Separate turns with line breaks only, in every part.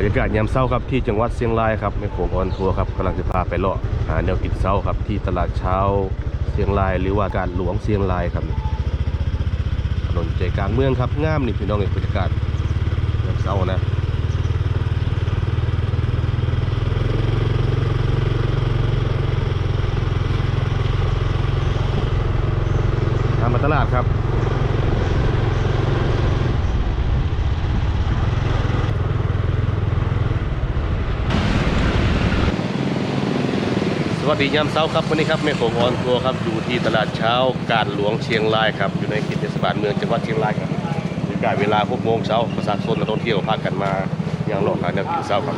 รรยากาศยามเช้าครับที่จังหวัดเชียงรายครับแม่โขงออนทัวร์ครับกำลังจะพาไปเลาะหาแนวกินเช้าครับที่ตลาดเช้าเชียงราย หรือว่าการหลวงเชียงรายครับถนนใจกลางเมืองครับงามนี่พี่น้องเอกบรรยากาศยามเช้านะทางมาตลาดครับ วัสดียามเช้าครับวันนี้ครับแม่โขงออนทัวร์ครับอยู่ที่ตลาดเช้าการหลวงเชียงรายครับอยู่ในเขตเทศบาลเมืองจังหวัดเชียงรายครับบรรยากาศเวลา6โมงเช้าประชาชนนักท่องเที่ยวพากันมายังหลอกหาแนวกินเช้าครับ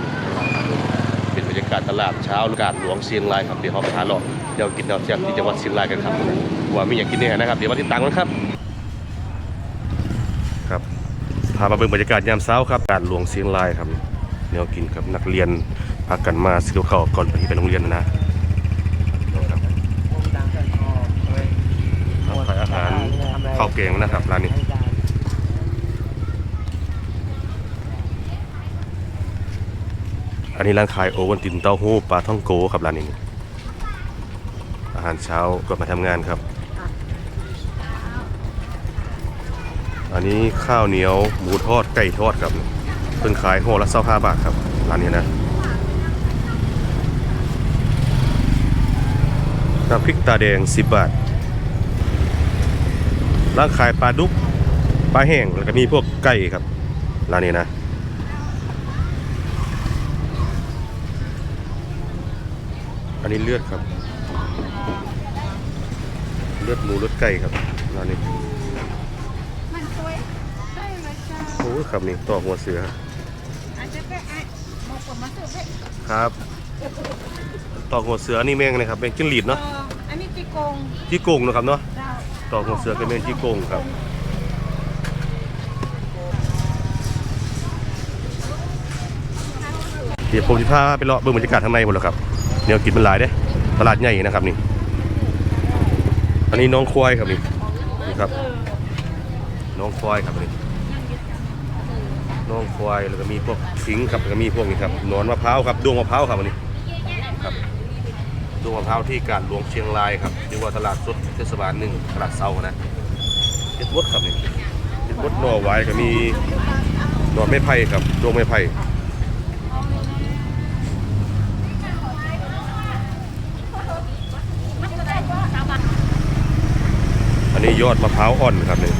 เป็นบรรยากาศตลาดเช้าการหลวงเชียงรายครับเดี๋ยวเราไปหาหลอกเดี๋ยวกินแนวแซ่บที่จังหวัดเชียงรายกันครับว่ามีอย่างกินแน่นะครับเดี๋ยวมาติดตามกันครับครับพามาเบิ่งบรรยากาศยามเช้าครับการหลวงเชียงรายครับแนวกินครับนักเรียนพากันมาซื้อข้าวก่อนไปที่ไปโรงเรียนนะนะ ขายอาหารข้าว แกงนะครับร้านนี้อันนี้ร้านขายโอวันตินเต้าหู้ปลาท่องโกครับร้านนี้ อาหารเช้าก่อนมาทำงานครับ อันนี้ข้าวเหนียวหมูทอดไก่ทอดครับเพิ่นขายห่อละ25บาทครับร้านนี้นะน้ำพริกตาแดง 10 บาท ร้านขายปลาดุกปลาแห้งแล้วก็มีพวกไก่ครับร้านนี้นะอันนี้เลือดครับ เลือดหมูเลือดไก่ครับร้านนี้
มันสวยได้ไหมจ๊ะ
โอ้ยครับนี่ต่อหัวเสือ
อาจจะไปไอ้บอกผมมาสืบให้
ครับต่อหัวเสือนี่แม่งนะครับแม่งจิ้งหรีด
เอ
เนาะ
ออันนี้จีโกง
จี้โกงเนาะครับเนาะ
เจ้า
ต่อหัวเสือก็แม่งจี้โกงครับเดี๋ยวผมจะพาไปเลาะเบิ่งบรรยากาศข้างในหมดแล้วครับแนวกินมันหลายเด้ตลาดใหญ่นะครับนี่ อันนี้น้องควายครับนี่นี่ครับ น้องควายครับนี่น้องควายแล้วก็มีพวกสิงครับแล้วก็มีพวกนี้ครับหนอนมะพร้าวครับดวงมะพร้าวครับอันนี้ ดวมะพร้าวที่การหลวงเชียงรายครับเรียกว่าตลาดสดเทศบาลหนึ่งตลาดเซานะเจ็ดวดครับนี่เจ็ดวดหน่อไว้ก็มีหน่อไม้ไผ่ครับดวงไม้ไผ่อันนี้ยอดมะพร้าวอ่อนครับนี่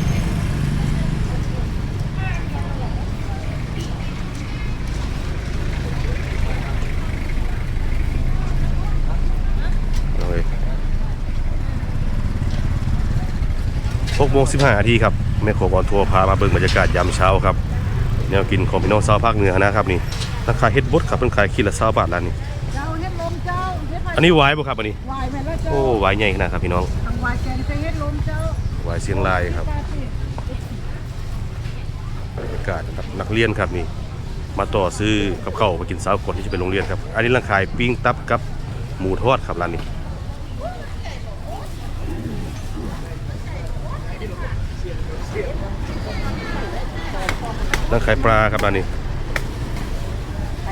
โมงสิบห้านาทีครับแม่ขวกอนทัวร์พามาเบิ่งบรรยากาศยามเช้าครับแนวกินของพี่น้องชาวภาคเหนือนะครับนี่ราคาเฮ็ดบดครับเพิ่นขายขีดละ20บาทล้านนี้า
เฮ็ล้าเฮ็
อันนี้ไว้บ่ครับอันนี้
ว้แม่นล้วเจ้า
โอ้ไว้ใหญ่ขนาดครับพี่น้อง
ไว้เา
ไเสียงลายครับบรรยากาศครับนักเรียนครับนี่มาต่อซื้อกับเข้ามากินเช้าก่อนที่จะไปโรงเรียนครับ อันนี้ร้านขายปิ้งตับกับหมูทอดครับร้านนี้ ร้านขายปลาครับร้านนี้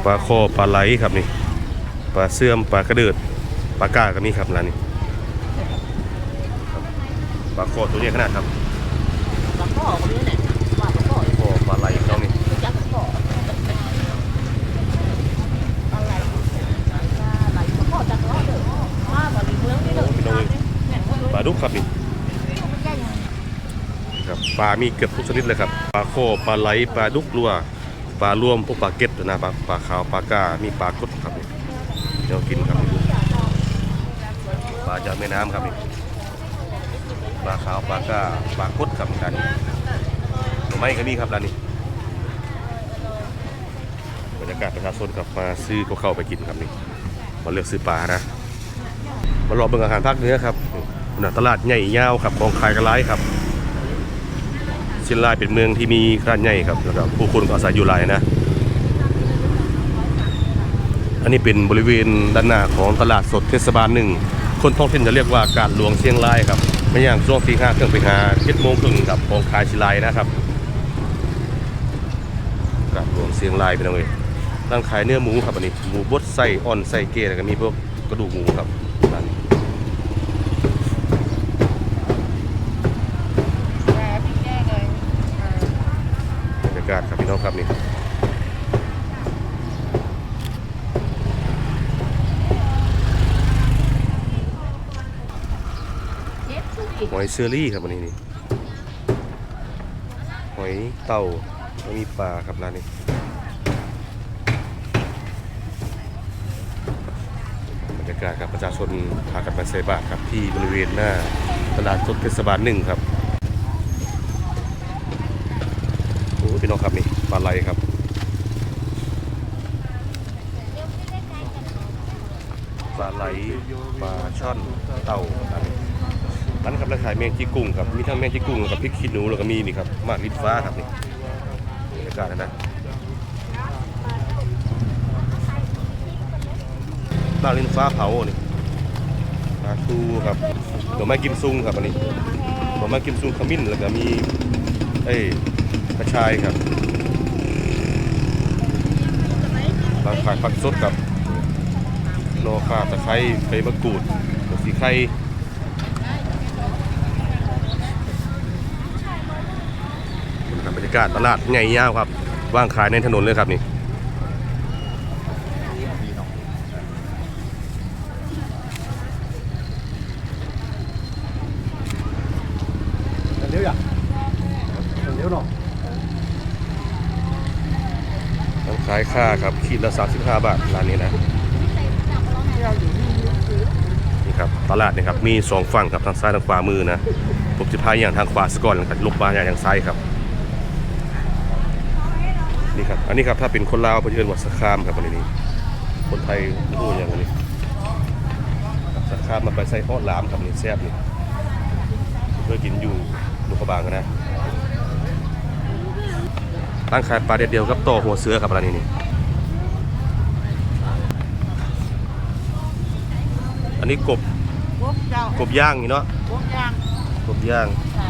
ปลาคอปลาไหลครับนี่ ปลาเสื่อมปลากระเดิดปลาก้าก็มีครับร้านนี้ปลาคอตัวนี้ขนาดครับ
ปลาข้อคนนี้เนี่ยว่าปลาข้อ
คอปลาไหลเขานี่
จักปลาข้ออะไรไหลปลาข้อจักรเด้อมาบ่ลีเมืองนี่เด้อเนี่ย
ปลาดุกครับนี่
มันแก่ยัง
ครับ ปลามีเกือบทุกชนิดเลยครับปลาโคปลาไหลปลาดุกรัวปลารวมพวกปลาเก็ตนะปลาปลาขาวปลากามีปลากดครับนี่เดี๋ยวกินครับปลาจากแม่น้ำครับนี่ปลาขาวปลากาปลากดครับกันหน่อไม้ก็มีครับร้านนี้บรรยากาศประชาชนครับมาซื้อกับข้าไปกินครับนี่มาเลือกซื้อปลานะมารอเบิ่งอาหารภาคเหนือครับตลาดใหญ่ยาวครับของขายกระไรครับ ชียงรายเป็นเมืองที่มีขนาดใหญ่ครับแล้วก็ผู้คนก็อาศัยอยู่หลายนะ อันนี้เป็นบริเวณด้านหน้าของตลาดสดเทศบาลหนึ่งคนท้องถิ่นจะเรียกว่าการหลวงเชียงรายครับไม่อย่างช่วงที่ห้าเครื่องไปหาเจ็ดโมงครึ่งกับของขายชิลายนะครับการหลวงเชียงรายเป็นยังไงร้านขายเนื้อหมูครับอันนี้หมูบดไส้อ่อนไส้เกแล้วก็มีพวกกระดูกหมูครับร้านนี้
แต่พี่แก้เลย
บรรยากาศ ครับนี่หอยเชอรี่ครับอันนี้นี่หอยเต่าแล้วมีปลาครับร้านนี้บรรยากาศครับประชาชนพากันมาใส่บาตรครับที่บริเวณหน้าตลาดสดเทศบาลหนึ่งครับโอ้ย พี่น้องครับนี่ปลาไหลครับปลาไหลปลาช่อนเต่าอันนี้อันนครับร้าขายแมงจีกุ้งครับมีทั้งแมงจีกุ้งกับพริกขี้หนูแล้วก็มีนี่ครับมากลิ้นฟ้าครับนี่บรรยากาศนะนะหมากลิ้นฟ้าเผานี่ปลาทูครับหน่อไม้กิมซุงครับอันนี้หน่อไม้กิมซุงขมิ้นแล้วก็มีเอ้ กระชายครับร้างขายผักสดครับโลคาตะไคร้ใบมะกรูดหัวสีไข่คบรรยากาศตลาดใหญ่ยาวครับ ว่างขายในถนนเลยครับนี่
เดี๋ยวอย่าเดี๋ยวหน่อย
ร้านขาย ค่าครับขีดละ 35 บาทร้านนี้นะนี่ครับตลาดนี่ครับมีสองฝั่งครับทางซ้ายทางขวามือนะผมจะพายอย่างทางขวาสก่อนแล้วก็ลบมาอย่างทางซ้ายครับนี่ครับอันนี้ครับถ้าเป็นคนลาวเพื่อนวัดสะคามครับอันนี้คนไทยพูดอย่างนี้สะคามมาไปใส่ฮอดหลามครับนี่แซ่บนี่เคยกินอยู่ลูกกระบางกันนะ ร้านขายปลาเด็ดเดียวกับโตอหัวเสือครับร้านนี้นี่อันนี้กบ
พวกเจ้าก
บย่างนี่เนาะ
พวกย่าง
กบย่าง
ใช่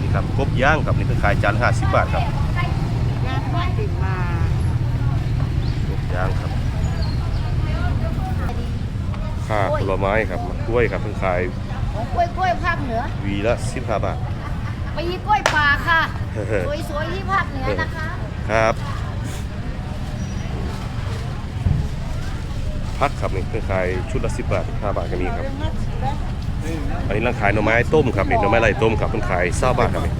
นี่ครับกบย่างครับนี่คือขายจานห้าสิบบาทครับ
ย่างไม่ติดมาก
บย่างครับค่าผลไม้ครับมะกล้วยครับเพิ่งขาย
ของกล้วยกล้วยภาคเหนือ
หวีละสิบห้าบาท
ไปยีกล้วยป่าค่ะ
เฮ้อ
สวยๆที่ภาคเหนือนะคะ
ครับ พักครับนี่เพิ่งขายชุดละสิบบาทห้าบาทก็มีครับ อันนี้ร้านขายหน่อไม้ต้มครับนี่หน่อไม้ไหลต้มครับเพิ่งขายเศร้าบาทครับนี่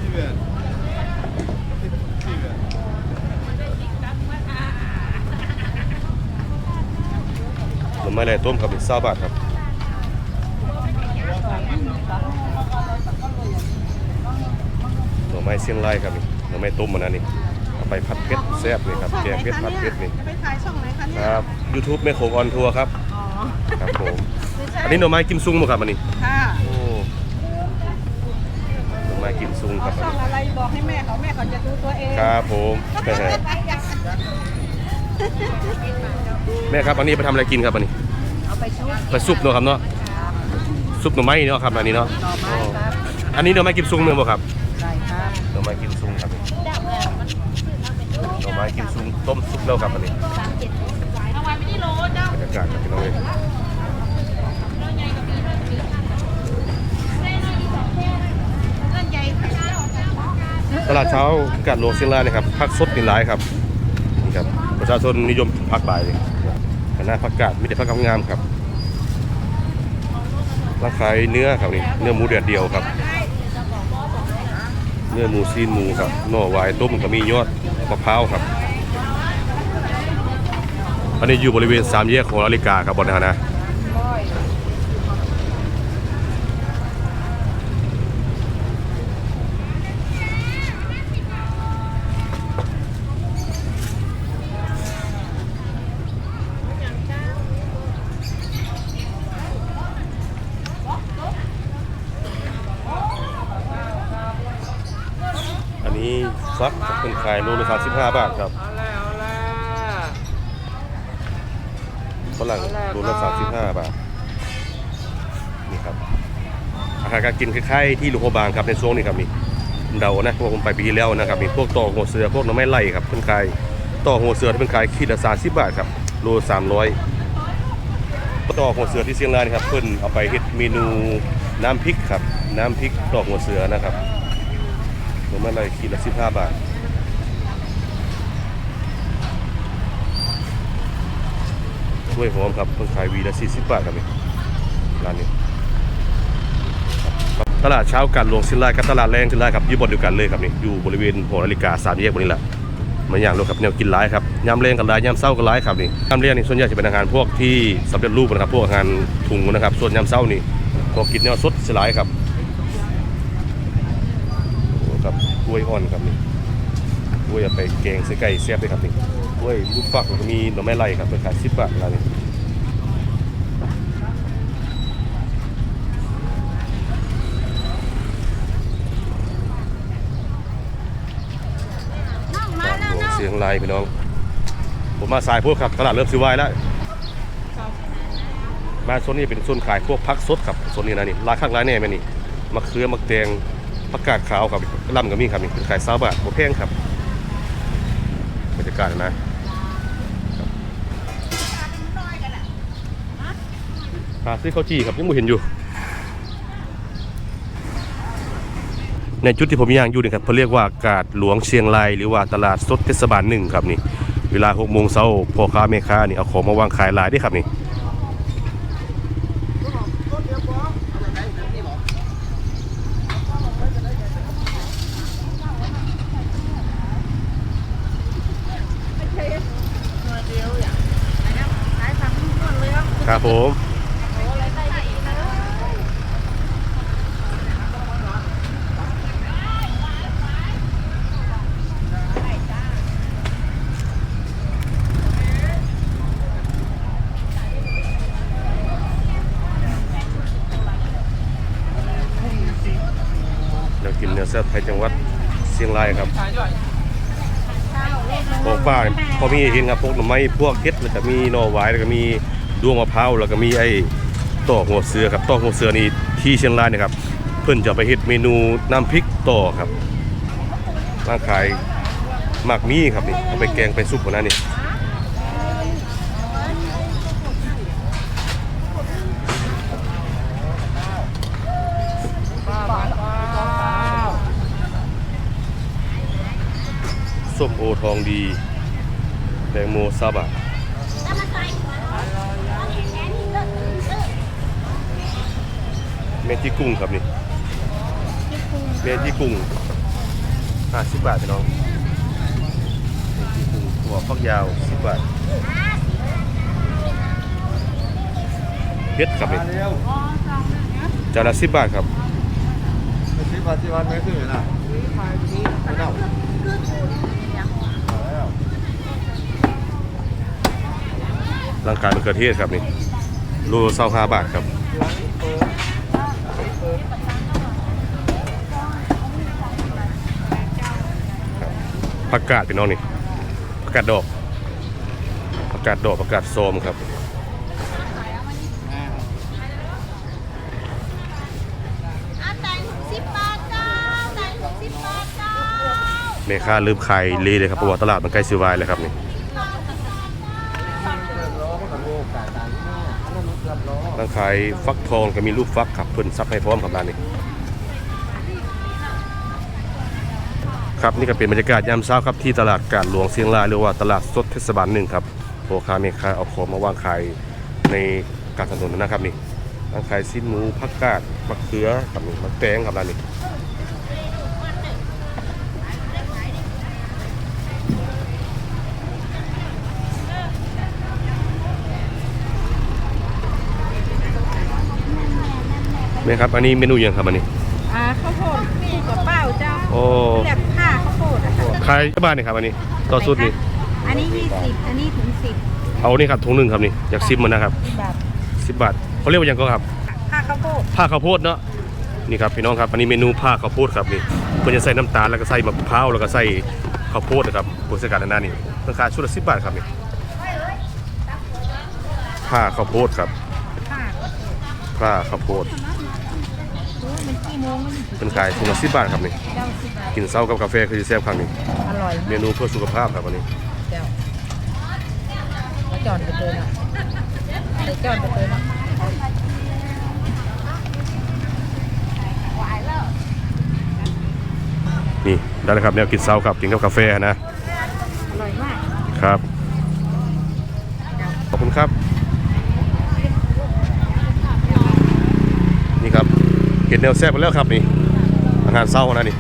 หน่อไม้ไหลต้มครับเป็นเศร้าบาทครับหน่อ ไม้เสียงไล่ครับนี่หน่อไม้ต้มมันนะนี่เอาไปผัดเผ็ดแซ่บนี่ครับแกงเผ็ดผัดเผ็ดนี่
จะไปขายช่องไหนคะเนี่ย
ครับ YouTube แม่โขงออนทัวร์ครับ
อ๋อ
ครับผมอันนี้หน่อไม้กิมซุงมั้งครับอันนี้
ค่ะ
โอ้หน่อไม้กิมซุงค
เอา
รับอัน
ช่อง
นี้
อะไรบอกให้แม่เขาแม่เขาจะดูตัวเอง
ครับผมแม่ครับอันนี้ไปทำอะไรกินครับอันนี้
เอาไปชุบ
ไปซุปเนาะครับเนาะซุปหน่อไม้เนาะครับอันนี้เนาะ
ต่อไม้ครับ
อันนี้หน่อไม้กิมซุงเมืองบ่ครับ
ใช่ ครับ
หน่อไม้กิมซุงครับหน่อไม้กิมซุงต้มซุปแล้วครับอันนี้
เอาไว้ไม่ได้โลเจ้า
บรรยากาศครับพี่น้องเลยตลาดเช้ากาดหลวงเชียงรายนะครับผักสดนี่หลายครับนี่ครับประชาชนนิยมผักหลายเลยคณะผักกาดมีแต่ผักงามๆครับร้านขายเนื้อครับนี่เนื้อหมูเดือดเดียวครับ เนื้อหมูซีนหมูครับหน่อวายต้มก็มียอดมะพร้าวครับ อันนี้อยู่บริเวณสามแยกของนาฬิกาครับบนนะนะ อันนี้ฟักเป็นขายโลละสามสิบห้าบาทครับฝรั่งโลละสามสิบห้าบาทนี่ครับอาหารการกินคล้ายๆที่ลวงพระบางครับในช่วงนี้ครับนี่เดานะพว่าผมไปปีที่แล้วนะครับมีพวกต่อหัวเสือพวกน้ำไม้ไล่ครับเพิ่นขายต่อหัวเสือที่เพิ่นขายขีดละ30บาทครับโล300ต่อหัวเสือที่เชียงรายนครับเพิ่นเอาไปเฮ็ดเมนูน้ำพริกครับ น้ำพริกต่อหัวเสือนะครับ หน้ำไม้ไล่ขีดละ15บห้าบาทถ้วยหอมครับเพิ่งขายวีละ40บบาทครับนี่ร้านนี้ตลาดเช้าการหลวงสิลากับตลาดแรงสิลาครับอยู่บนเดียวกันเลยครับนี่อยู่บริเวณหอนาฬิกาสามแยกบนนี้แหละมันอย่างรวครับแนวกินร้ายครับยามแรงกับร้ายยามเศร้ากับร้ายครับนี่ยามแรงนี่ส่วนใหญ่จะเป็นอาหารพวกที่สำเร็จรูปนะครับพวกอาหารถุงนะครับส่วนยามเศร้านี่พวกกินแนวสดสลายครับโอ้ครับ กล้วยอ่อนครับนี่กล้วยเอาไปแกงใส่ไก่แซ่บเลยครับนี่กล้วยลูกฟักแล้วก็มีหน่อไม้ไล่ครับเป็นขายสิบบาทร้านนี้
น้องมาแล้วน้อง
เสียงลายพี่น้อง ผมมาสายพวกครับตลาดเริ่มซื้อไวายแล้วมาโซนนี้เป็นโซนขายพวกพักสดครับโซนนี้นะนี่ร้านข้างร้านแน่แม่นี่มะเขือมะแตง ผักกาดขาวครับลำกับมีครับนี่ขายซาบาทบ่แพงครับบรรยากาศนะหาซื้อข้าวจี่ครับยังไม่เห็นอยู่ ในจุดที่ผมย่างอยู่นี่ครับเขาเรียกว่ากาดหลวงเชียงรายหรือว่าตลาดสดเทศบาลหนึ่งครับนี่ เวลา6โมงเช้าพ่อค้าแม่ค้านี่เอาของมาวางขายหลายเด้ครับนี่
ขายผักนุ่นเลยครับ
ครับ ผม
โอ้อะไรใส่ดีเลย
เดี๋ยวกินเนื้อแซ่บไทยจังหวัดเชียงรายครับของป้าเนี่ยพอมีเห็นครับพวกหน่อไม้พวกเห็ดแล้วก็มีหน่อไว้แล้วก็มี ด้วงมะพร้าวแล้วก็มีไอ้ต่อหัวเสือครับต่อหัวเสือนี่ที่เชียงรายเนี่ยครับ เพิ่นจะไปเฮ็ดเมนูน้ำพริกต่อครับร่างขายหมักมี่ครับนี่เอาไปแกงไปซุปพวนั้นนี่ส้มโอทองดีแตงโมซาบะ เมนที่กุ้งครับนี่เมนที่กุ้งห้าสิบบาทพี่น้องเมนที่กุ้งถั่วฟักยาวสิบบาทเพชรครับนี่
มาเร็ว
จานละสิบบาทครับ
ไปซื้อปลาที่วันไม่ซื้อนะไม่เน่าเอาแล้ว
ร่างกายมะเขือเทศครับนี่โลเศร้าห้าบาทครับ ผักกาดพี่น้องนี่ผักกาดดอกผักกาดดอกผักกาดโซมครับ
อะแต่งสิบบาทเจ้าแต่งสิบบาทเจ้า
แม่ค้าลืมขายเลยเลยครับเพราะว่าตลาดมันใกล้ซิวายเลยครับนี่
เกือบล้อมันกับโลกาตามหน้าอันนั้นมันเกือบล้อ
ร้านขายฟักทองก็มีลูกฟักครับเพิ่นซับให้พร้อมครับร้านนี้ ครับนี่ก็เป็นบรรยากาศยามเช้าครับที่ตลาดกาดหลวงเชียงรายหรือว่าตลาดสดเทศบาลหนึ่งครับพ่อค้าแม่ค้าเอาของมาวางขายในกลารถนนนะครับนี่ร้านขายสิ้นหมูผักกาดมะเขือกับนี่มะแตงครับร้านนี้แม่ครับอันนี้เมนูหยังครับอันนี้
อ่าข้าวโพดคลุกกับเป้าเจ้า
โอ้
เรียกผ้า ข้าวโพดอะค่ะ
ขายที่บ้านนี่ครับอันนี้ต่อสุดนี่
อันนี้ยี่สิบอันนี้ถึงสิบ
เอานี่ครับถุงหนึ่งครับนี่อยากซิมมันนะครับ
แบบ
สิบบาทเขาเรียกว่าหยังก็ครับ
ผ้าข้าวโพด
ผ้าข้าวโพดเนาะนี่ครับพี่น้องครับอันนี้เมนูผ้าข้าวโพดครับนี่เพื่อจะใส่น้ำตาลแล้วก็ใส่มะพร้าวแล้วก็ใส่ข้าวโพดนะครับบริการด้านหน้านี่ราคาชุดละสิบบาทครับนี่ผ้าข้าวโพดครับ
ผ้า
ผ้าข้าวโพด เป็นขายถุงละ10บาทครับนี่
เจ้าสิบบาท
กินเช้ากับกาแฟคือสิแซ่บครับนี่
อร่อย
เมนูเพื่อสุขภาพครับวันนี้
เจ้าแล้วจอดไปเจอละเดี๋ยวจอดไปเจอละ
นี่ได้แล้วครับแนวกินเช้าครับกินกับกาแฟนะ
อร่อยมาก
ครับขอบคุณครับ นี่ครับ เห็นแนวแซ่บไปแล้วครับนี่อาหารเช้านะนี่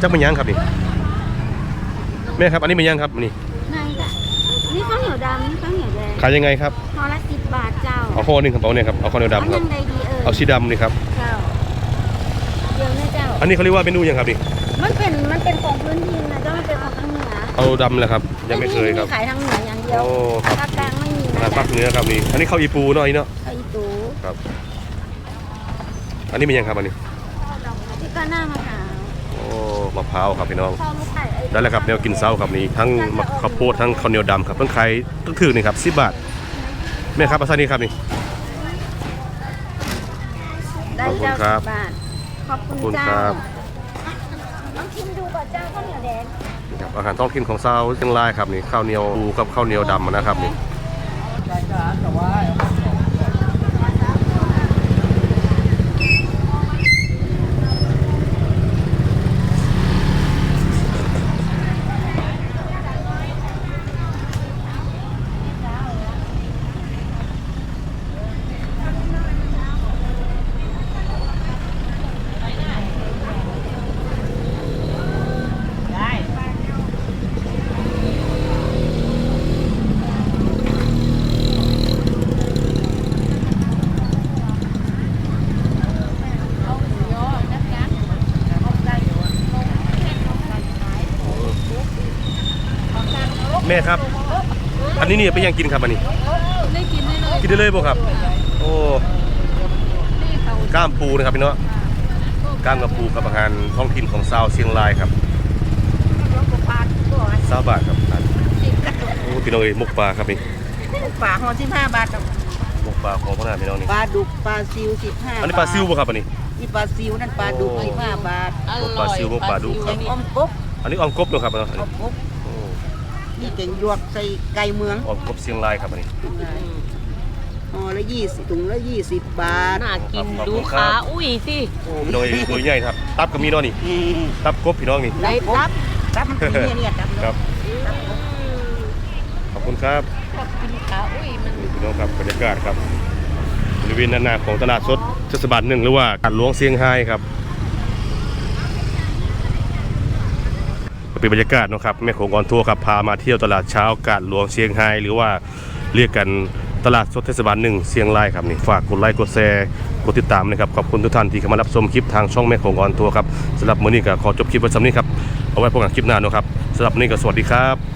จักมันยังครับนี่แม่ครับอันนี้มันยังครับนี่
นายจ้ะนี่ข้าวเหนียวดำนี่ข้าวเหนียวแดง
ขายยังไงครับ
ห่อละสิบบาทเจ้า
เอาข้อหนึงครับเอาเนี่ยครับเอาข้อเดียว
เอา
ดำค
ยั
รับ
งใดดีเอ่ย
เอาสีดำนี่ครับ
เจ้าเดี๋ยวนะเจ้า
อันนี้เขาเรียกว่าเมนูยังครับนี่
มันเป็นมันเป็นของพื้นที่นะเจ้ามันเป็นของทางเหนือ
เอาดำเลยครับยังไม่เคยครับ
ขายทางเหนืออย่างเดียว
โอ้ครับ
ภาคกลางไม่มี
อา
นะ
หารภาคเหนือครับนี่อันนี้ข้าวอีปูเนาะอันนี้เนาะ
ไอตู
ครับ อันนี้มันยังครับอันนี้
ที่ก็หน้ามะขาม
โอ้มะพร้าวครับพี่น้อง
ข้าวลูกไข่ไอ้
ได้แล้วครับแนวกินเช้าครับนี่ทั้งมะข้าวโพดทั้งข้าวเหนียวดำครับเพิ่งขายตึกถือนี่ครับสิบบาทแม่ครับอาซานี่ครับนี่
ได้เจ้า
ขอบคุณครับ
สิบบาทขอบ
ขอบ
คุ
คุณณค
เจ้า
รับ
ลองชิมดูก่อนเจ้าข้าวเหนียวแดง
นี่ครับอาหารท้องถิ่นของเช้าเชียงรายครับนี่ข้าวเหนียวปูกับข้าวเหนียวดำนะครับนี่ ม่ครับ อันนี้นี่ไปยังกินครับอันนี้
ได้กินได้เลย
กินได้เลยบ่ครับ โอ้
นี่เขา
กล้ามปูนะครับพี่น้องกล้ามกับปูกับอาหารท้องถิ่นของชาวเชียงรายครับ
ยกปลาตัว
ซาบาทครับ
สิบกระตุก
โอ้พี่น้องเอ้ยมุกปลาครับนี่
ปลาห่อสิบห้าบาทกับ
มุกปลาของพ่อหน้าพี่น้องนี่
ปลาดุกปลาซิวสิบห้า
อันนี้ปลาซิวบ่ครับอันนี้
นี่ปลาซิวนั่นปลาดุก
โอ้
สิบห้าบาท
มุกปลาซิวมุกปลาดุกครับ
ออมกบ
อันนี้ออมกบเนาะครับอันนี้
ออมกบ
โอ้
นี่แกงหยวกใส่ไก่เมือง
ออมกบเชียงรายครับอันนี้
ห่อละยี่สิบถุงละยี่สิบบาท
น่ากิน
ขอบ
ดู
คุณครั
ขา
บ
อุ้ยสิ
โอ้พี่น้องเอ้ยตัวใหญ่ครับ ตับก็มีเนาะนี่
นี่
ตับกบพี่น้องนี่
ได้รับรับมันเป็นเนี่ยเนี่ยรับ
ครับขอบคุณครับ
กินขาอุ้ยมัน
นี่พี่น้องครับบรรยากาศครับบริเวณด้านหน้าของตลาดสดเทศบาลหนึ่งหรือว่าตลาดหลวงเซียงไฮ้ครับ เป็นบรรยากาศนะครับแม่โขงออนทัวร์ครับพามาเที่ยวตลาดเช้ากาดหลวงเชียงไฮ้หรือว่าเรียกกันตลาดสดเทศบาลหนึ่งเชียงรายครับนี่ฝากกดไลค์กดแชร์กดติดตามนะครับขอบคุณทุกท่านที่เข้ามารับชมคลิปทางช่องแม่โขงออนทัวร์ครับสำหรับมื้อนี้ก็ขอจบคลิปไว้สำนี้ครับเอาไว้พบกันคลิปหน้านะครับสำหรับนี้ก็สวัสดีครับ